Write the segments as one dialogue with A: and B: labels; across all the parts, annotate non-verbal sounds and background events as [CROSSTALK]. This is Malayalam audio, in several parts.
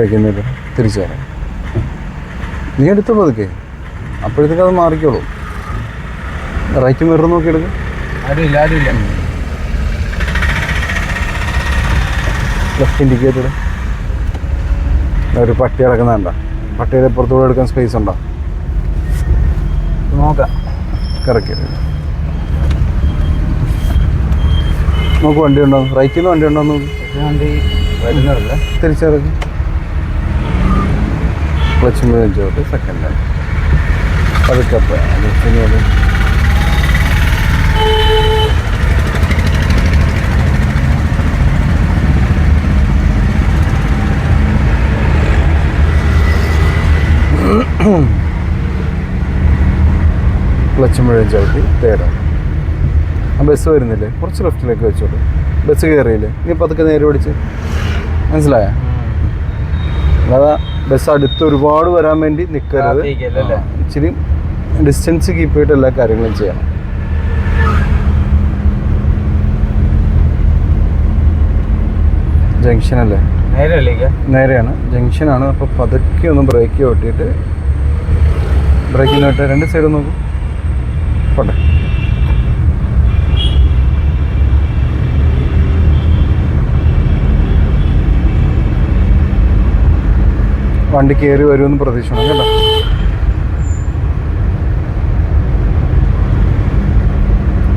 A: ബ്രേക്ക് എന്നിട്ട് തിരിച്ചു വരാം നീ എടുത്തു പതുക്കെ. അപ്പോഴത്തേക്ക് അത് മാറിക്കോളൂ. റൈറ്റ് മിറർ നോക്കി എടുക്കും
B: ആരുമില്ല ആരുമില്ല.
A: ലെഫ്റ്റ് ഇൻഡിക്കേറ്റർ ഒരു പട്ടി കിടക്കുന്നുണ്ട പട്ടിയുടെ പുറത്തുകൂടെ എടുക്കാൻ സ്പേസ് ഉണ്ടോ?
B: നോക്കാം.
A: കറക്റ്റ്. നോക്ക് വണ്ടി ഉണ്ടോ? റൈറ്റിൽ നിന്ന് വണ്ടി ഉണ്ടോ നോക്ക്.
B: വണ്ടി വരുന്നതല്ല?
A: തിരിച്ചിറക്കി ക്ലച്ച് മൂന്ന് ചോട്ട് സെക്കൻഡ് പതുക്കെ ലെഫ്റ്റിനോട് ക്ലച്ച് മുഴുവൻ ചവിട്ടി തേടാം ആ ബസ് വരുന്നില്ലേ? കുറച്ച് ലെഫ്റ്റിലേക്ക് വെച്ചോളൂ. ബസ് കയറിയില്ലേ? ഇനി പതുക്കെ നേരെ പിടിച്ച്. മനസ്സിലായ? അല്ലാതെ ബസ് അടുത്ത് ഒരുപാട് വരാൻ വേണ്ടി നിൽക്കരുത് ഇച്ചിരി ഡിസ്റ്റൻസ് കീപ്പ് ചെയ്തിട്ട് എല്ലാ കാര്യങ്ങളും ചെയ്യണം ജംഗ്ഷൻ അല്ലേ? നേരെയാണ്. ജംഗ്ഷനാണ് അപ്പോൾ പതുക്കെ ഒന്ന് ബ്രേക്ക് ഓട്ടിയിട്ട് ബ്രേക്കിന് നോട്ട് രണ്ട് സൈഡ് നോക്കും. പോട്ടെ. വണ്ടി കയറി വരുമെന്ന് പ്രതീക്ഷിക്കണം കേട്ടോ.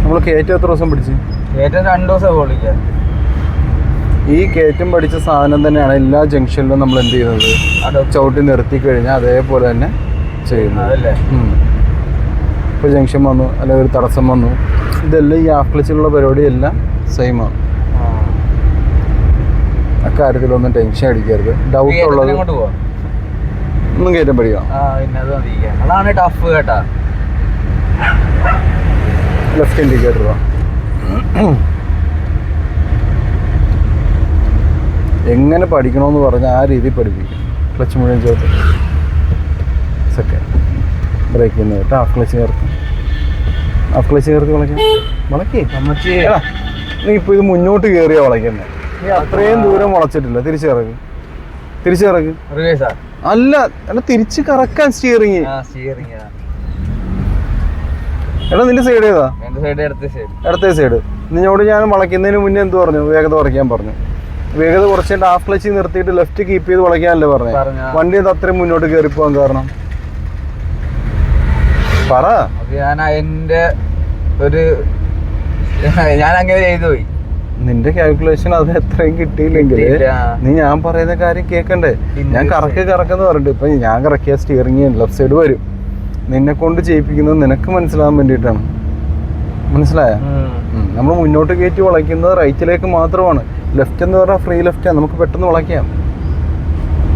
A: നമ്മൾ കയറ്റം എത്ര ദിവസം പിടിച്ച്?
B: കയറ്റം രണ്ട് ദിവസം
A: ഈ കയറ്റം പഠിച്ച സാധനം തന്നെയാണ് എല്ലാ ജംഗ്ഷനിലും നമ്മൾ എന്ത് ചെയ്യുന്നത്? ചവിട്ടി നിർത്തി കഴിഞ്ഞാൽ അതേപോലെ തന്നെ ചെയ്യുന്നത്.
B: ഇപ്പൊ
A: ഇപ്പോൾ ജംഗ്ഷൻ വന്നു അല്ലെങ്കിൽ ഒരു തടസ്സം വന്നു. ഇതെല്ലാം ഈ ആഫ്ലിച്ചിലുള്ള പരിപാടി എല്ലാം സെയിം ആണ് അക്കാര്യത്തിലൊന്നും ടെൻഷൻ അടിക്കരുത്. ഡൗട്ട് ഉള്ളത് ഒന്നും കയറ്റം പഠിക്കണം
B: മതിക്കാം അതാണ് ടഫ് കേട്ടാ.
A: ലെഫ്റ്റ് ഇൻഡിക്കേറ്റർ എങ്ങനെ പഠിക്കണമെന്ന് പറഞ്ഞാൽ ആ രീതിയിൽ പഠിപ്പിക്കും. ക്ലച്ച് മുഴുവൻ ചേർത്ത്. സെക്കൻഡ് ബ്രേക്ക് ചെയ്യുന്നത് കേട്ടോ. ഹാഫ് ക്ലച്ച് ചേർത്ത്. ഹാഫ് ക്ലച്ച് ചേർത്ത്
B: നമ്മച്ച്
A: നീ ഇപ്പോൾ ഇത് മുന്നോട്ട് കയറിയാ വളയ്ക്കുന്നത് നീ അത്രയും ദൂരം വളച്ചിട്ടില്ല. തിരിച്ചു തിരിച്ചിറങ്ങി തിരിച്ചു കറക്ക്
B: റിവേഴ്സാ
A: അല്ല അല്ല തിരിച്ച് കറക്കാൻ സ്റ്റിയറിങ്
B: ആ സ്റ്റിയറിംഗ്
A: എടാ നിന്റെ സൈഡ് ഏതാ? ഇടത്തെ സൈഡ് നിന്നോട് ഞാൻ വളയ്ക്കുന്നതിന് മുന്നേ എന്ത് പറഞ്ഞു? വേഗത കുറയ്ക്കാൻ പറഞ്ഞു. വേഗത കുറച്ചിട്ട് ഹാഫ് ക്ലച്ച് നിർത്തിയിട്ട് ലെഫ്റ്റ് കീപ്പ് ചെയ്ത് വളയ്ക്കാനല്ലേ പറഞ്ഞു? വണ്ടി അത് അത്രയും മുന്നോട്ട് കയറി പോകാൻ കാരണം? പറ.
B: ഞാൻ അതിന്റെ ഒരു ഞാൻ അങ്ങനെ ചെയ്തു പോയി.
A: നിന്റെ കാൽക്കുലേഷൻ അത് എത്രയും കിട്ടിയില്ലെങ്കിൽ നീ ഞാൻ പറയുന്ന കാര്യം കേൾക്കണ്ടേ ഞാൻ കറക്ക് കറക്കെന്ന് പറഞ്ഞിട്ട് ഇപ്പൊ ഞാൻ കറക്കിയ സ്റ്റിയറിംഗ് ലെഫ്റ്റ് സൈഡ് വരും. നിന്നെ കൊണ്ട് ചെയ്യിപ്പിക്കുന്നത് നിനക്ക് മനസ്സിലാവാൻ വേണ്ടിയിട്ടാണ്. മനസ്സിലായ? നമ്മൾ മുന്നോട്ട് കയറ്റി വളയ്ക്കുന്നത് റൈറ്റിലേക്ക് മാത്രമാണ്. ലെഫ്റ്റ് എന്ന് പറഞ്ഞാൽ ഫ്രീ ലെഫ്റ്റാണ് നമുക്ക് പെട്ടെന്ന് വളയ്ക്കാം.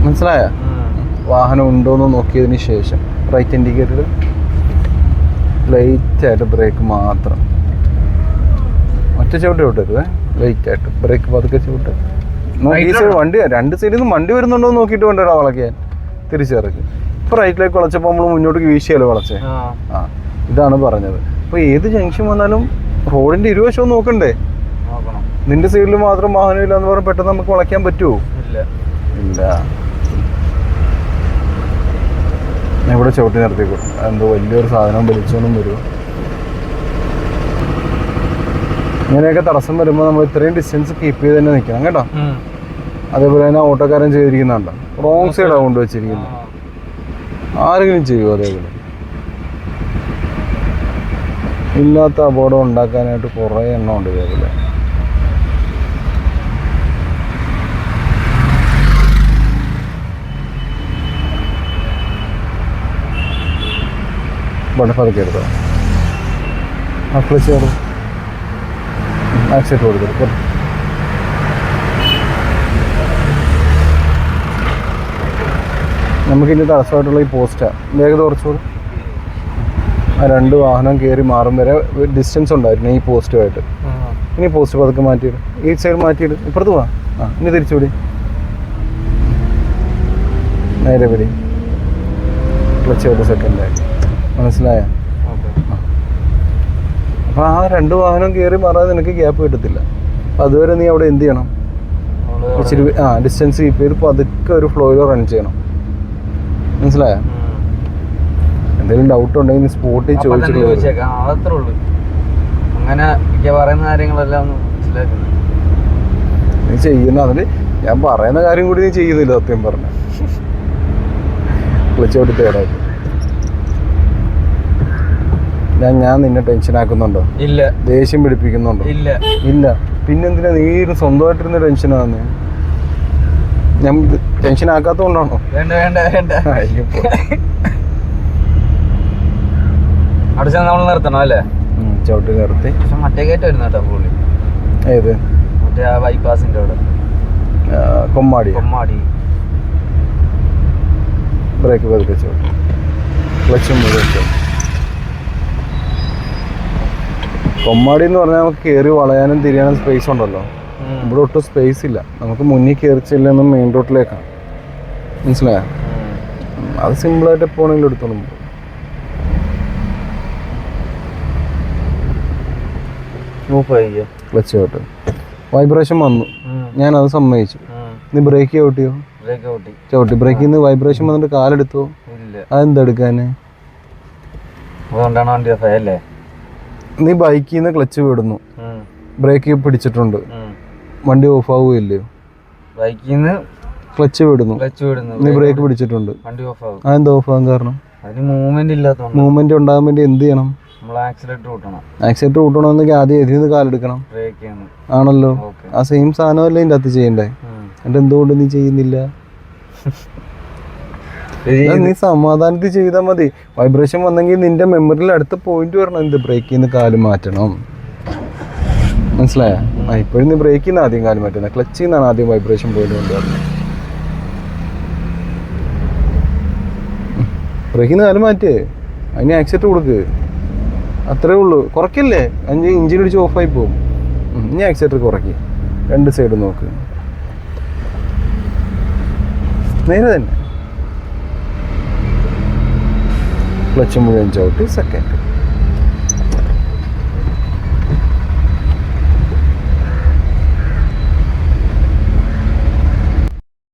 A: മനസ്സിലായ? വാഹനം ഉണ്ടോ എന്ന് നോക്കിയതിന് ശേഷം. റൈറ്റ് ഇൻഡിക്കേറ്റർ ലൈറ്റ് ലൈറ്റായിട്ട് ബ്രേക്ക് മാത്രം. ഒറ്റ ചവിട്ട് വിട്ടരുത് ലൈറ്റായിട്ട് ബ്രേക്ക് പതുക്കെ ചവിട്ട്. ഈ സൈഡ് വണ്ടി രണ്ട് സൈഡിൽ നിന്ന് വണ്ടി വരുന്നുണ്ടോ എന്ന് നോക്കിയിട്ട് വേണ്ടടാ വളക്കാൻ തിരിച്ചിറക്കി. ഇപ്പൊ റൈറ്റിലേക്ക് വളച്ചപ്പോൾ നമ്മൾ മുന്നോട്ട് വീശിയാലോ വളച്ചേ?
B: ആ.
A: ഇതാണ് പറഞ്ഞത്. അപ്പോൾ ഏത് ജംഗ്ഷൻ വന്നാലും റോഡിന്റെ ഇരുവശവും നോക്കണ്ടേ?
B: നോക്കണം.
A: നിന്റെ സൈഡിൽ മാത്രം വാഹനം ഇല്ല എന്ന് പറഞ്ഞാൽ പെട്ടെന്ന് നമുക്ക് വളയ്ക്കാൻ പറ്റുമോ
B: ഇല്ല.
A: ഇല്ല. ഞാൻ ഇവിടെ ചവിട്ടി നിർത്തിക്കോട്ടെ എന്തോ വലിയൊരു സാധനം വലിച്ചോണ്ടും വരുമോ ഇങ്ങനെയൊക്കെ തടസ്സം വരുമ്പോൾ നമ്മൾ ഇത്രയും ഡിസ്റ്റൻസ് കീപ്പ് ചെയ്ത് തന്നെ നിൽക്കണം കേട്ടോ. അതേപോലെ തന്നെ ഓട്ടോക്കാരൻ ചെയ്തിരിക്കുന്നുണ്ടോ. റോങ് സൈഡാണ് കൊണ്ടുവച്ചിരിക്കുന്നത്
B: വെച്ചിരിക്കുന്നു
A: ആരെങ്കിലും ചെയ്യുമോ അതേപോലെ? ഇല്ലാത്ത അപകടം ഉണ്ടാക്കാനായിട്ട് കുറേ എണ്ണം ഉണ്ട് ഇതേപോലെ. പതുക്കെ എടുത്തോ? ആ ക്ലച്ച് കയറും ആക്സിഡന്റ് കൊടുക്കും നമുക്കിനി തടസ്സമായിട്ടുള്ള ഈ പോസ്റ്റാണ് വേഗത കുറച്ചുകൂടി. ആ രണ്ട് വാഹനം കയറി മാറും വരെ ഡിസ്റ്റൻസ് ഉണ്ടായിരുന്നു ഈ പോസ്റ്റുമായിട്ട്. ഇനി പോസ്റ്റ് പതുക്കെ മാറ്റിയിടും. ഈ സൈഡ് മാറ്റിയിടും. ഇപ്പുറത്ത് പോവാ. ആ ഇനി തിരിച്ചുവിടി. നേരെ പിടി ക്ലച്ച് ഒരു സെക്കൻഡായി മനസ്സിലായ. അപ്പോൾ ആ രണ്ട് വാഹനം കയറി മാറാതെ നിനക്ക് ഗ്യാപ്പ് കിട്ടത്തില്ല. അപ്പോൾ അതുവരെ നീ അവിടെ എന്ത് ചെയ്യണം? ഇച്ചിരി ആ ഡിസ്റ്റൻസ് കീപ്പ് ചെയ്ത് പതുക്കെ ഒരു ഫ്ലോയിൽ റൺ ചെയ്യണം. മനസ്സിലായോ? എന്തെങ്കിലും ഡൗട്ട് ഉണ്ടെങ്കിൽ സ്പോട്ടിൽ
B: അപ്പൊ
A: ചോദിച്ചിട്ട്
B: ചോദിച്ചേക്കാം. അതത്രേ ഉള്ളൂ. അങ്ങനെ പറയുന്ന കാര്യങ്ങളെല്ലാം
A: നീ ചെയ്യുന്ന അതിൽ ഞാൻ പറയുന്ന കാര്യം കൂടി നീ ചെയ്യുന്നില്ല സത്യം പറഞ്ഞു. [LAUGHS] വിളിച്ചോട്ടി തേടായിട്ട്. ഞാൻ ഞാൻ നിന്നെ ടെൻഷൻ ആക്കുന്നുണ്ടോ?
B: ഇല്ല.
A: ദേഷ്യം പിടിപ്പിക്കുന്നുണ്ടോ?
B: ഇല്ല.
A: ഇല്ല. പിന്നെന്തിനാ നീ ഇരുന്ന് സ്വന്തമായിട്ടിരുന്ന് ടെൻഷനാന്ന് ഞാൻ ടെൻഷൻ ആക്കാത്തോണ്ടാണോ
B: വേണ്ട വേണ്ട വേണ്ട. അവിടെ ചെന്ന് നമ്മൾ നിർത്തണം അല്ലേ?
A: ചവിട്ട് നിർത്തി
B: പക്ഷെ മറ്റേ കയറ്റായിരുന്നു കേട്ടോ പുള്ളി.
A: ഏത്?
B: മറ്റേ ആ ബൈപ്പാസിന്റെ അവിടെ.
A: കൊമ്മാടി.
B: കൊമ്മാടി.
A: ബ്രേക്ക് ലക്ഷം ക്ലച്ചും മുഴുവൻ കൊമ്മാടി എന്ന് പറഞ്ഞാൽ നമുക്ക് കയറി വളയാനും തിരിയാനും സ്പേസ് ഉണ്ടല്ലോ. ഇവിടെ ഒട്ടും സ്പേസ് ഇല്ല. നമുക്ക് മുന്നിൽ കയറി ചെല്ലുന്നതും മെയിൻ റോഡിലേക്കാണ് മനസ്സിലായോ? അത് സിമ്പിളായിട്ട് എപ്പോഴെങ്കിലും എടുത്തോളും.
B: സ്മൂത്ത്
A: ക്ലച്ച് ഔട്ട് വൈബ്രേഷൻ വന്നു.
B: ഞാൻ
A: അത് സമ്മതിച്ചു. നീ ബ്രേക്ക് ചവിട്ടിയോ ചവിട്ടി. ബ്രേക്കിൽ നിന്ന് വൈബ്രേഷൻ വന്നിട്ട് കാലെടുത്തോ? അതെന്താ എടുക്കാന്?
B: അതുകൊണ്ടാണ് വണ്ടി അല്ലേ?
A: നീ ബൈക്കിൽ നിന്ന് ക്ലച്ച് വിടുന്നു. ബ്രേക്ക് പിടിച്ചിട്ടുണ്ട്. വണ്ടി ഓഫ് ആവുകയില്ലയോ
B: ബൈക്കിൽ നിന്ന്
A: ക്ലച്ച് വിടുന്നു.
B: ക്ലച്ച് വിടുന്നു.
A: നീ ബ്രേക്ക് പിടിച്ചിട്ടുണ്ട്.
B: വണ്ടി ഓഫ് ആവും
A: അതെന്താ ഓഫ് ആവാൻ കാരണം?
B: അതിന് മൂവ്മെന്റ് ഇല്ലാത്തതുകൊണ്ട്
A: മൂവ്മെന്റ് ഉണ്ടാകാൻ വേണ്ടി എന്ത് ചെയ്യണം?
B: നമ്മൾ ആക്സിലേറ്റർ കൂട്ടണം
A: കൂട്ടണമെന്നെങ്കിൽ ആദ്യം എതിൽ നിന്ന് കാലെടുക്കണം ആണല്ലോ. ആ സെയിം സാധനമല്ലേ ഇതിന്റെ അകത്ത് ചെയ്യണ്ടേ? എന്നിട്ട് എന്തുകൊണ്ട് നീ ചെയ്യുന്നില്ല? [LAUGHS] നീ സമാധാനത്തിൽ ചെയ്താൽ മതി. വൈബ്രേഷൻ വന്നെങ്കിൽ നിന്റെ മെമ്മറിയിൽ അടുത്ത പോയിന്റ് വരണം. എന്ത് ബ്രേക്കിൽ നിന്ന് കാൽ മാറ്റണം. മനസ്സിലായ? ആ ഇപ്പോഴും നീ ബ്രേക്കിൽ നിന്ന് ആദ്യം കാൽ മാറ്റുന്നത് ക്ലച്ചിൽ നിന്നാണ് ആദ്യം വൈബ്രേഷൻ പോയിന്റ് കൊണ്ടുവരുന്നത് ബ്രേക്കിൽ നിന്ന് കാൽ മാറ്റ്. അതിന് ആക്സിഡന്റ് കൊടുക്ക്. അത്രേ ഉള്ളൂ. കുറയ്ക്കല്ലേ? അഞ്ച് ഇഞ്ചിൻ അടിച്ച് ഓഫായി പോകും ഇനി ആക്സിഡന്റ് കുറയ്ക്ക്. രണ്ട് സൈഡ് നോക്ക്. നേരെ തന്നെ. ക്ലച്ച് മുഴുവൻ ചവിട്ടി സെക്കൻഡ്